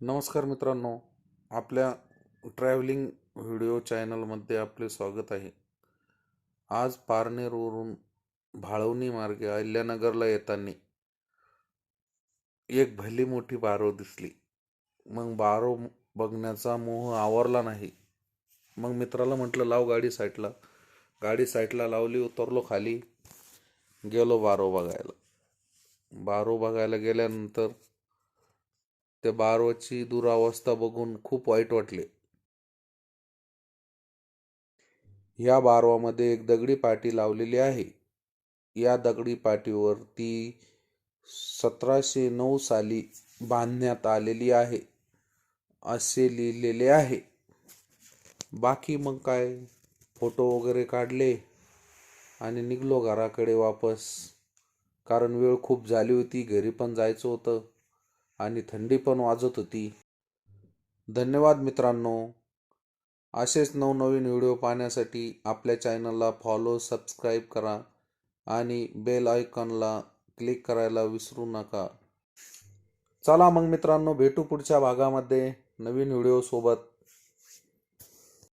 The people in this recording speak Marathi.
नमस्कार मित्रांनो आपल्या ट्रॅव्हलिंग व्हिडिओ चॅनलमध्ये आपले स्वागत आहे. आज पारनेरवरून भाळवणी मार्गे अहिल्यानगरला येताना एक भली मोठी बारो दिसली. मग बारो बघण्याचा मोह आवरला नाही. मग मित्राला म्हटलं लाव गाडी साईडला. गाडी साईडला लावली उतरलो खाली गेलो बारो बघायला. बारो बघायला गेल्यानंतर त्या बारवाची दुरावस्था बघून खूप वाईट वाटले. या बारवामध्ये एक दगडी पाटी लावलेली आहे. या दगडी पाटीवर ती सतराशे नऊ साली बांधण्यात आलेली आहे. असे लिहिलेले आहे. बाकी मग काय? फोटो वगैरे काढले आणि निघलो घराकडे वापस. कारण वेळ खूप झाली होती. घरी पण जायचं होतं. आणि थंडी पण वाजत होती. धन्यवाद मित्रांनो. असेच नवनवीन व्हिडिओ पाहण्यासाठी आपल्या चॅनलला फॉलो सबस्क्राईब करा आणि बेल आयकॉनला क्लिक करायला विसरू नका. चला मग मित्रांनो भेटू पुढच्या भागामध्ये नवीन व्हिडिओसोबत.